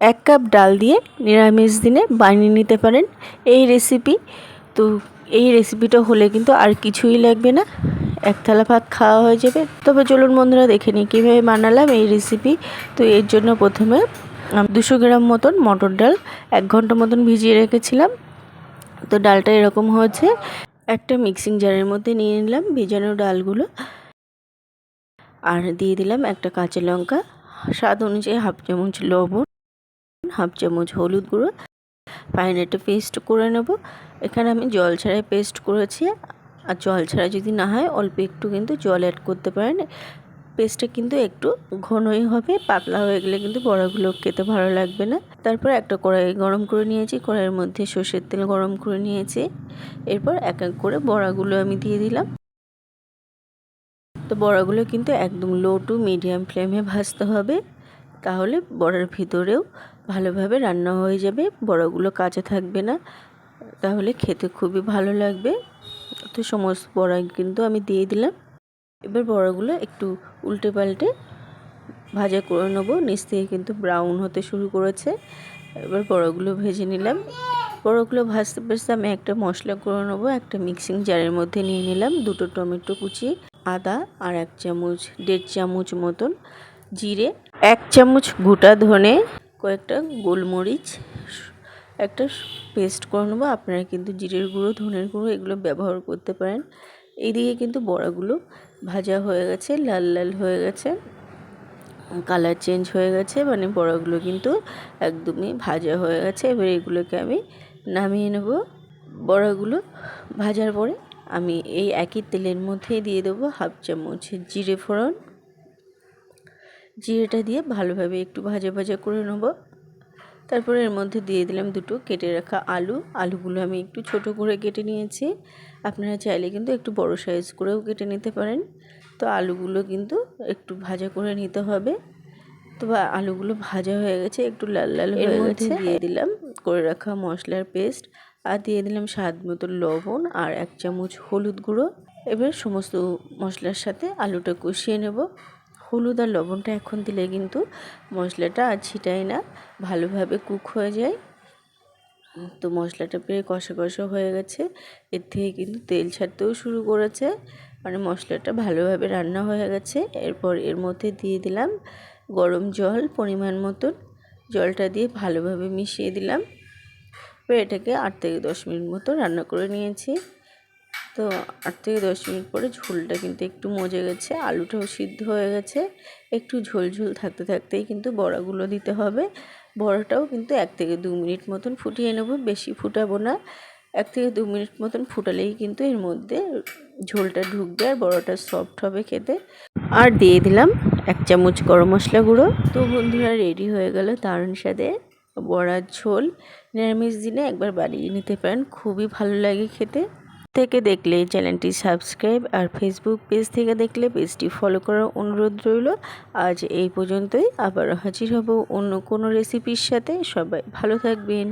এক কাপ ডাল দিয়ে নিরামিষ দিনে বানিয়ে নিতে পারেন। এই রেসিপি তো এই রেসিপিটা হলে কিন্তু আর কিছুই লাগবে না। এক থালা ভাত খাওয়া হয়ে যাবে। তবে চলুন বন্ধুরা, দেখে নিই কীভাবে বানালাম এই রেসিপি তো এর জন্য প্রথমে দুশো গ্রাম মতন মটর ডাল এক ঘণ্টা মতন ভিজিয়ে রেখেছিলাম। তো ডালটা এরকম হয়েছে, একটা মিক্সিং জারের মধ্যে নিয়ে নিলাম ভেজানো ডালগুলো। আর দিয়ে দিলাম একটা কাঁচা লঙ্কা, স্বাদ অনুযায়ী হাফ চামচ লবণ। হাফ চামচ হলুদ গুঁড়ো ফাইন একটা পেস্ট করে নেব। এখানে আমি জল ছাড়াই পেস্ট করেছি। আর জল ছাড়া যদি না হয়, অল্প একটু কিন্তু জল অ্যাড করতে পারেন। পেস্টটা কিন্তু একটু ঘনই হবে, পাতলা হয়ে গেলে কিন্তু বড়াগুলো খেতে ভালো লাগবে না। তারপর একটা কড়াই গরম করে নিয়েছি। কড়াইয়ের মধ্যে সর্ষের তেল গরম করে নিয়েছি। এরপর এক এক করে বড়াগুলো আমি দিয়ে দিলাম। তো বড়াগুলো কিন্তু একদম লো টু মিডিয়াম ফ্লেমে ভাজতে হবে। তাহলে বড়ার ভিতরেও ভালোভাবে রান্না হয়ে যাবে, বড়াগুলো কাঁচা থাকবে না। তাহলে খেতে খুবই ভালো লাগবে। তো সমস্ত বড়া কিন্তু আমি দিয়ে দিলাম। এবার বড়াগুলো একটু উল্টে পাল্টে ভাজা করে নেব। নিচ থেকে কিন্তু ব্রাউন হতে শুরু করেছে। এবার বড়াগুলো ভেজে নিলাম। বড়াগুলো ভাজতে ভাজতে আমি একটা মশলা করে নেব, একটা মিক্সিং জারের মধ্যে নিয়ে নিলাম। দুটো টমেটো কুচি, আদা আর এক চামচ, দেড় চামচ মতন জিরে, এক চামচ গোটা ধনে কয়েকটা গোলমরিচ, একটা পেস্ট করে নেব। আপনারা কিন্তু জিরের গুঁড়ো, ধনের গুঁড়ো এগুলো ব্যবহার করতে পারেন। এইদিকে কিন্তু বড়াগুলো ভাজা হয়ে গেছে, লাল লাল হয়ে গেছে, কালার চেঞ্জ হয়ে গেছে মানে বড়াগুলো কিন্তু একদমই ভাজা হয়ে গেছে। এবার এগুলোকে আমি নামিয়ে নেব। বড়াগুলো ভাজার পরে আমি এই একই তেলের মধ্যে দিয়ে দেবো হাফ চামচ জিরে ফোড়ন জিরেটা দিয়ে ভালোভাবে একটু ভাজা ভাজা করে নেব। তারপরে এর মধ্যে দিয়ে দিলাম দুটো কেটে রাখা আলু। আলুগুলো আমি একটু ছোট করে কেটে নিয়েছি। আপনারা চাইলে কিন্তু একটু বড় সাইজ করেও কেটে নিতে পারেন। তো আলুগুলো কিন্তু একটু ভাজা করে নিতে হবে। তো আলুগুলো ভাজা হয়ে গেছে একটু লাল লাল হয়ে গেছে। দিয়ে দিলাম করে রাখা মশলার পেস্ট আর দিয়ে দিলাম স্বাদ মতো লবণ আর এক চামচ হলুদ গুঁড়ো। এবার সমস্ত মশলার সাথে আলুটা কষিয়ে নেব। হলুদ আর লবণটা এখন দিলে কিন্তু মশলাটা আর ছিটায় না, ভালোভাবে কুক হয়ে যায়। তো মশলাটা প্রায় কষা কষা হয়ে গেছে, এর থেকে কিন্তু তেল ছাড়তেও শুরু করেছে। মানে মশলাটা ভালোভাবে রান্না হয়ে গেছে। এরপর এর মধ্যে দিয়ে দিলাম গরম জল পরিমাণ মতন। জলটা দিয়ে ভালোভাবে মিশিয়ে দিলাম। এটাকে আট থেকে দশ মিনিট মতো রান্না করে নিয়েছি। তো আট থেকে দশ মিনিট পরে ঝোলটা কিন্তু একটু মজে গেছে, আলুটাও সিদ্ধ হয়ে গেছে। একটু ঝোল ঝোল থাকতে থাকতেই কিন্তু বড়াগুলো দিতে হবে। বড়াটাও কিন্তু এক থেকে দু মিনিট মতন ফুটিয়ে নেব, বেশি ফুটাবো না। এক থেকে দু মিনিট মতন ফুটালেই কিন্তু এর মধ্যে ঝোলটা ঢুকবে আর বড়াটা সফট হবে খেতে। আর দিয়ে দিলাম এক চামচ গরম মশলা গুঁড়ো। তো বন্ধুরা রেডি হয়ে গেল দারুণ স্বাদে বড়ার ঝোল। নিরামিষ দিনে একবার বানিয়ে নিতে পারেন, খুবই ভালো লাগে খেতে। থেকে দেখলে চ্যানেলটি সাবস্ক্রাইব আর ফেসবুক পেজ থেকে দেখলে পেজটি ফলো করার অনুরোধ রইল। আজ এই পর্যন্তই। আবার হাজির হব অন্য কোনো রেসিপির সাথে। সবাই ভালো থাকবেন।